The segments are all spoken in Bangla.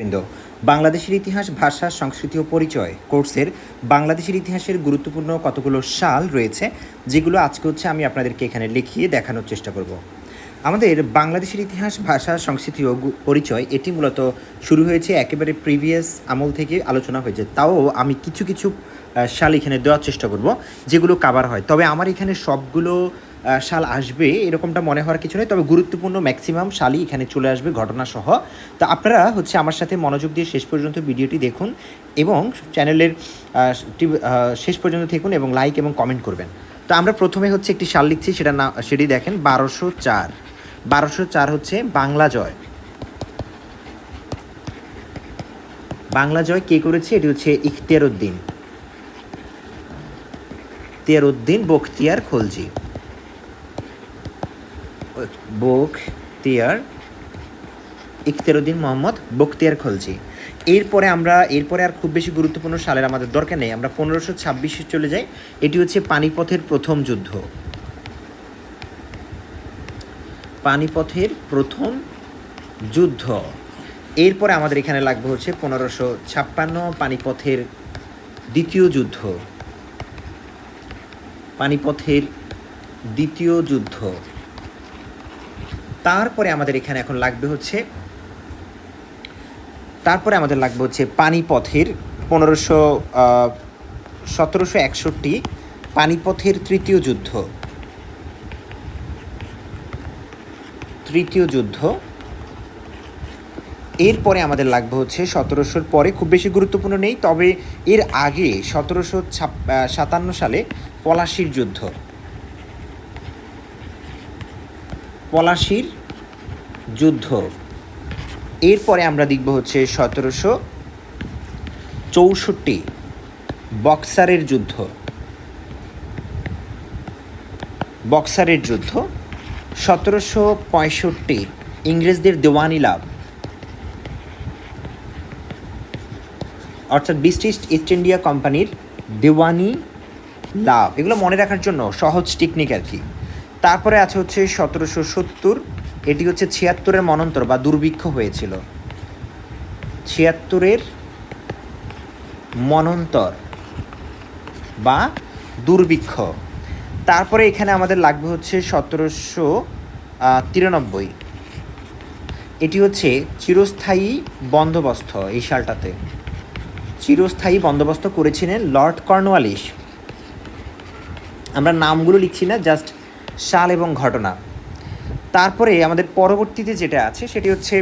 বৃন্দ, বাংলাদেশের ইতিহাস, ভাষা, সংস্কৃতি ও পরিচয় কোর্সের বাংলাদেশের ইতিহাসের গুরুত্বপূর্ণ কতগুলো সাল রয়েছে, যেগুলো আজকে হচ্ছে আমি আপনাদেরকে এখানে লিখিয়ে দেখানোর চেষ্টা করব। আমাদের বাংলাদেশের ইতিহাস, ভাষা, সংস্কৃতি ও পরিচয় এটি মূলত শুরু হয়েছে একেবারে প্রিভিয়াস আমল থেকে আলোচনা হয়েছে, তাও আমি কিছু কিছু সাল এখানে দেওয়ার চেষ্টা করব, যেগুলো কাবার হয়। তবে আমার এখানে সবগুলো সাল আসবে, এরকমটা মনে হওয়ার কিছু নেই। তবে গুরুত্বপূর্ণ ম্যাক্সিমাম সালই এখানে চলে আসবে ঘটনাসহ। তো আপনারা হচ্ছে আমার সাথে মনোযোগ দিয়ে শেষ পর্যন্ত ভিডিওটি দেখুন এবং চ্যানেলের শেষ পর্যন্ত দেখুন এবং লাইক এবং কমেন্ট করবেন। তো আমরা প্রথমে হচ্ছে একটি সাল লিখছি, সেটা না, সেটি দেখেন, বারোশো চার। বারোশো চার হচ্ছে বাংলা জয়। বাংলা জয় কে করেছে? এটি হচ্ছে ইখতিয়ার উদ্দিন। ইখতিয়ার উদ্দিন, বখতিয়ার খলজি। বখতিয়ার ইখতিয়ারউদ্দিন মোহাম্মদ বখতিয়ার খলজি। এরপরে আমরা, এরপরে আর খুব বেশি গুরুত্বপূর্ণ সালের আমাদের দরকার নেই, আমরা পনেরোশো ছাব্বিশে চলে যাই। এটি হচ্ছে পানিপথের প্রথম যুদ্ধ। পানিপথের প্রথম যুদ্ধ। এরপরে আমাদের এখানে লাগবে হচ্ছে পনেরোশো ছাপ্পান্ন পানিপথের দ্বিতীয় যুদ্ধ। পানিপথের দ্বিতীয় যুদ্ধ। তারপরে আমাদের এখানে এখন লাগবে হচ্ছে, তারপরে আমাদের লাগবে হচ্ছে পানিপথের পনেরোশো সতেরোশো একষট্টি পানিপথের তৃতীয় যুদ্ধ। তৃতীয় যুদ্ধ। এরপরে আমাদের লাগবে হচ্ছে সতেরোশোর পরে, খুব বেশি গুরুত্বপূর্ণ নেই, তবে এর আগে সতেরোশো সাতান্ন সালে পলাশির যুদ্ধ। পলাশির যুদ্ধ। এরপরে আমরা দেখব হচ্ছে সতেরোশো চৌষট্টি বক্সারের যুদ্ধ। বক্সারের যুদ্ধ। সতেরোশো পঁয়ষট্টি ইংরেজদের দেওয়ানি লাভ। অর্থাৎ ব্রিটিশ ইস্ট ইন্ডিয়া কোম্পানির দেওয়ানি লাভ। এগুলো মনে রাখার জন্য সহজ টেকনিক আর কি। তারপরে আছে হচ্ছে সতেরোশো সত্তর। এটি হচ্ছে ছিয়াত্তরের মনন্তর বা দুর্ভিক্ষ হয়েছিল। ছিয়াত্তরের মনন্তর বা দুর্ভিক্ষ। তারপরে এখানে আমাদের লাগবে হচ্ছে সতেরোশো তিরানব্বই। এটি হচ্ছে চিরস্থায়ী বন্দোবস্ত এই সালটাতে। চিরস্থায়ী বন্দোবস্ত করেছিলেন লর্ড কর্নওয়ালিস আমরা নামগুলো লিখছি না, জাস্ট সাল এবং ঘটনা। তারপরে আমাদের পরবর্তীতে যেটা আছে, সেটি হচ্ছে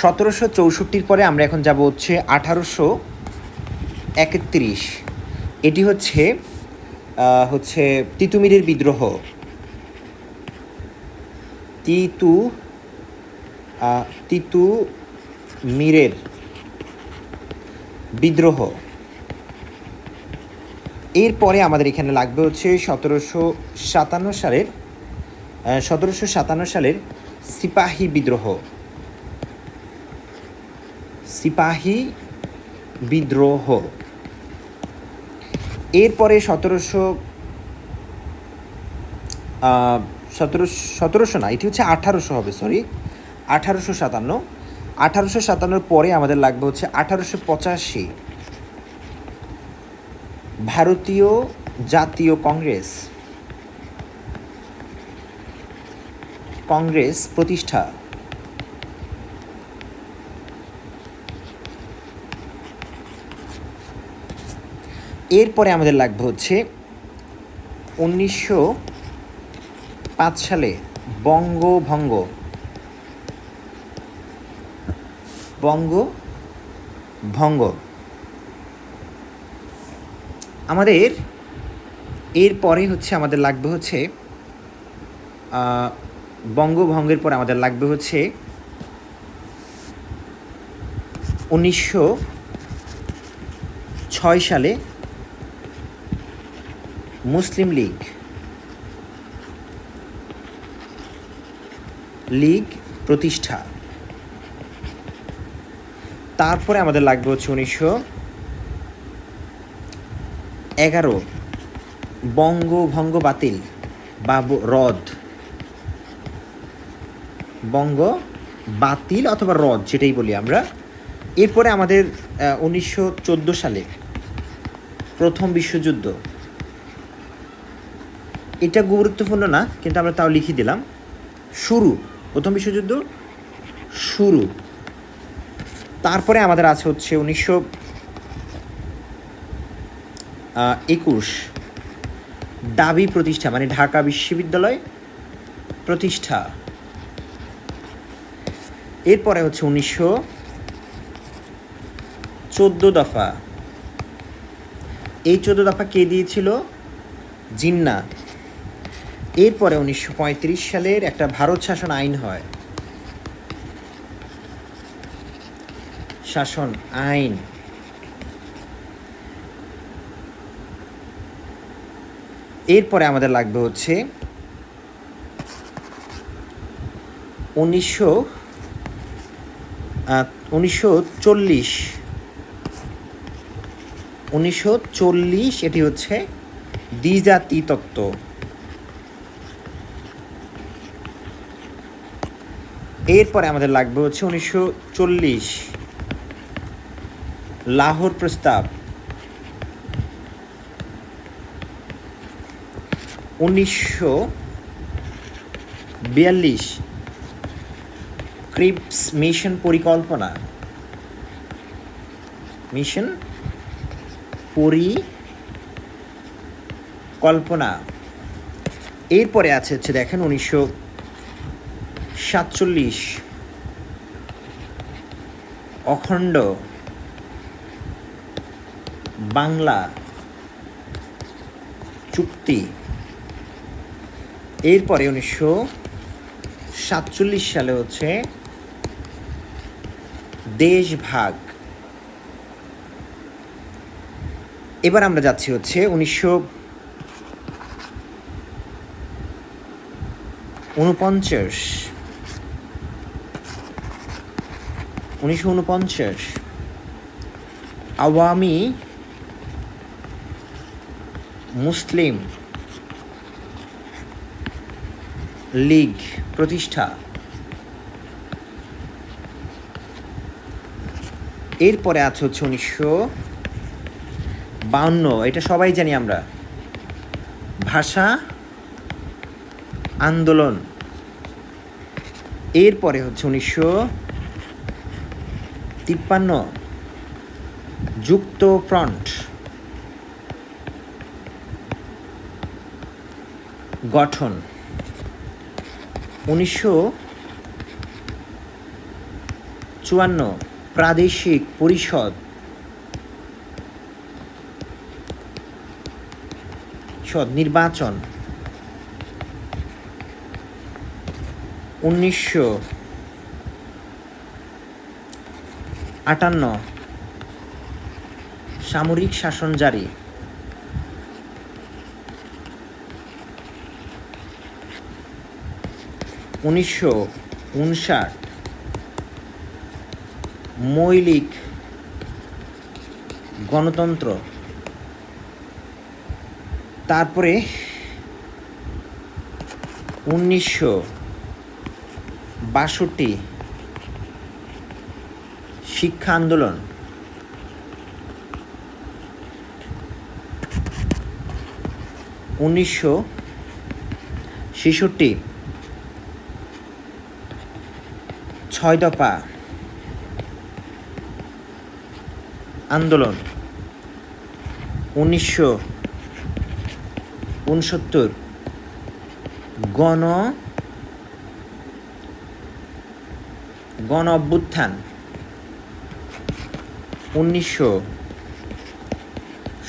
সতেরোশো চৌষট্টির পরে আমরা এখন যাব হচ্ছে আঠারোশো একত্রিশ। এটি হচ্ছে হচ্ছে তিতুমিরের বিদ্রোহ। তিতু তিতু মিরের বিদ্রোহ। এরপরে আমাদের এখানে লাগবে হচ্ছে সতেরোশো সাতান্ন সালের সতেরোশো সাতান্ন সালের সিপাহী বিদ্রোহ। সিপাহী বিদ্রোহ। এরপরে সতেরোশো সতেরোশো সতেরোশো না, এটি হচ্ছে আঠারোশো হবে সরি আঠারোশো সাতান্ন। আঠারোশো সাতান্নর পরে আমাদের লাগবে হচ্ছে আঠারোশো পঁচাশি। ভারতীয় জাতীয় কংগ্রেস। কংগ্রেস প্রতিষ্ঠা। এরপরে আমাদের লাগবে হচ্ছে উনিশশো পাঁচ সালে বঙ্গভঙ্গ। বঙ্গ ভঙ্গ আমাদের এরপরে হচ্ছে আমাদের লাগবে হচ্ছে বঙ্গভঙ্গের পরে আমাদের লাগবে হচ্ছে উনিশশো ছয় সালে মুসলিম লীগ লীগ প্রতিষ্ঠা। তারপরে আমাদের লাগবে হচ্ছে উনিশশো এগারো। বঙ্গভঙ্গ বাতিল বা রদ। বঙ্গ বাতিল অথবা রদ যেটাই বলি আমরা। এরপরে আমাদের উনিশশো চোদ্দ সালে প্রথম বিশ্বযুদ্ধ। এটা গুরুত্বপূর্ণ না, কিন্তু আমরা তাও লিখে দিলাম। শুরু, প্রথম বিশ্বযুদ্ধ, শুরু। তারপরে আমাদের আছে হচ্ছে উনিশশো একুশ দাবি প্রতিষ্ঠা মানে ঢাকা বিশ্ববিদ্যালয় প্রতিষ্ঠা। এরপরে হচ্ছে উনিশশো চোদ্দ দফা। এই চোদ্দ দফা কে দিয়েছিল? জিন্না। এরপরে উনিশশো পঁয়ত্রিশ সালের একটা ভারত শাসন আইন হয়। শাসন আইন। এরপরে আমাদের লাগবে হচ্ছে উনিশশো উনিশশো চল্লিশ। উনিশশো চল্লিশ এটি হচ্ছে দ্বিজাতি তত্ত্ব এরপরে আমাদের লাগবে হচ্ছে উনিশশো চল্লিশ। লাহোর প্রস্তাব। উনিশশো বিয়াল্লিশ ক্রিপস মিশন পরিকল্পনা। মিশন পরিকল্পনা। এরপরে আছে হচ্ছে দেখেন উনিশশো সাতচল্লিশ অখণ্ড বাংলা চুক্তি। এরপরে উনিশশো সাতচল্লিশ সালে হচ্ছে দেশভাগ। এবার আমরা যাচ্ছি হচ্ছে উনিশশো উনপঞ্চাশ। উনিশশো উনপঞ্চাশ। আওয়ামী মুসলিম লীগ প্রতিষ্ঠা। এরপরে আছে হচ্ছে উনিশশো বাউন্ন, এটা সবাই জানি আমরা। ভাষা আন্দোলন। এরপরে হচ্ছে উনিশশো তিপ্পান্ন, যুক্ত ফ্রন্ট। গঠন। উনিশশো চুয়ান্ন প্রাদেশিক পরিষদ নির্বাচন। উনিশশো আটান্ন সামরিক শাসন জারি। উনিশশো উনষাট মৌলিক গণতন্ত্র। তারপরে উনিশশো বাষট্টি শিক্ষা আন্দোলন। উনিশশো ছেষট্টি ছয় দফা। আন্দোলন। উনিশশো উনসত্তর। গণ গণ অভ্যুত্থান উনিশশো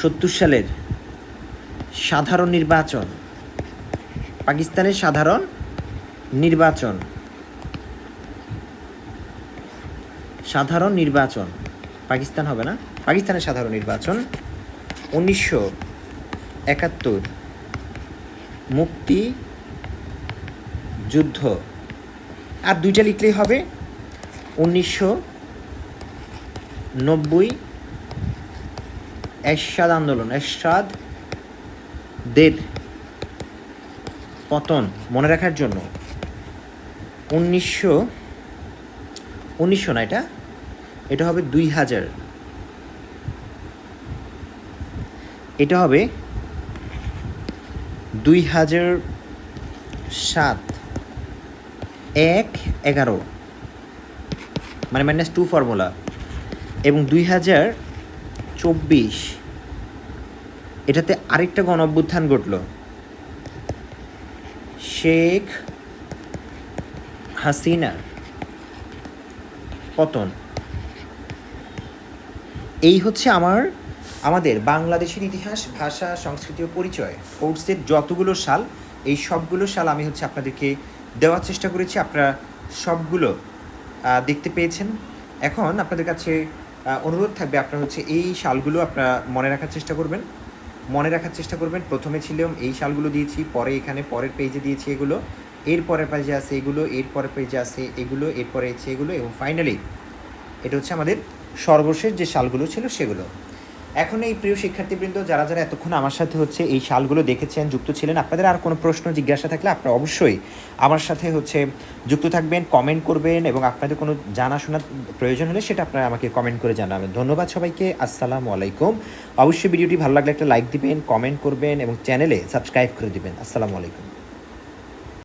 সত্তর সালের সাধারণ নির্বাচন। পাকিস্তানের সাধারণ নির্বাচন। সাধারণ নির্বাচন। পাকিস্তান হবে না? পাকিস্তানের সাধারণ নির্বাচন উনিশশো একাত্তর। মুক্তি যুদ্ধ। আর দুইটা লিখলেই হবে। উনিশশো নব্বই এরশাদ আন্দোলন। এরশাদ দের পতন মনে রাখার জন্য। উনিশশো উনিশশো না এটা? এটা হবে দুই হাজার। এটা হবে দুই হাজার সাত। এক এগারো। মানে মাইনাস টু ফর্মুলা এবং দুই হাজার চব্বিশ। এটাতে আরেকটা গণ অভ্যুত্থান ঘটল। শেখ হাসিনা পতন। এই হচ্ছে আমার, আমাদের বাংলাদেশের ইতিহাস, ভাষা, সংস্কৃতি ও পরিচয়। কোর্সের যতগুলো সাল, এই সবগুলো সাল আমি হচ্ছে আপনাদেরকে দেওয়ার চেষ্টা করেছি। আপনারা সবগুলো দেখতে পেয়েছেন। এখন আপনাদের কাছে অনুরোধ থাকবে আপনারা হচ্ছে এই সালগুলো আপনারা মনে রাখার চেষ্টা করবেন। মনে রাখার চেষ্টা করবেন। প্রথমে ছিলাম, এই সালগুলো দিয়েছি, পরে এখানে, পরের পেজে দিয়েছি এগুলো। এর পরের পেজে আছে এগুলো এর পরের পেজে আছে এগুলো, এরপরে আছে এগুলো, এবং ফাইনালি এটা হচ্ছে আমাদের সর্বশেষ যে শালগুলো ছিল সেগুলো। এখন এই প্রিয় শিক্ষার্থীবৃন্দ, যারা যারা এতক্ষণ আমার সাথে হচ্ছে এই শালগুলো দেখেছেন, যুক্ত ছিলেন, আপনাদের আর কোনো প্রশ্ন, জিজ্ঞাসা থাকলে আপনারা অবশ্যই আমার সাথে হচ্ছে যুক্ত থাকবেন কমেন্ট করবেন এবং আপনাদের কোনো জানাশোনার প্রয়োজন হলে সেটা আপনারা আমাকে কমেন্ট করে জানাবেন। ধন্যবাদ সবাইকে, আসসালামু আলাইকুম। অবশ্যই ভিডিওটি ভালো লাগলে একটা লাইক দিবেন কমেন্ট করবেন এবং চ্যানেলে সাবস্ক্রাইব করে দিবেন। আসসালামু আলাইকুম।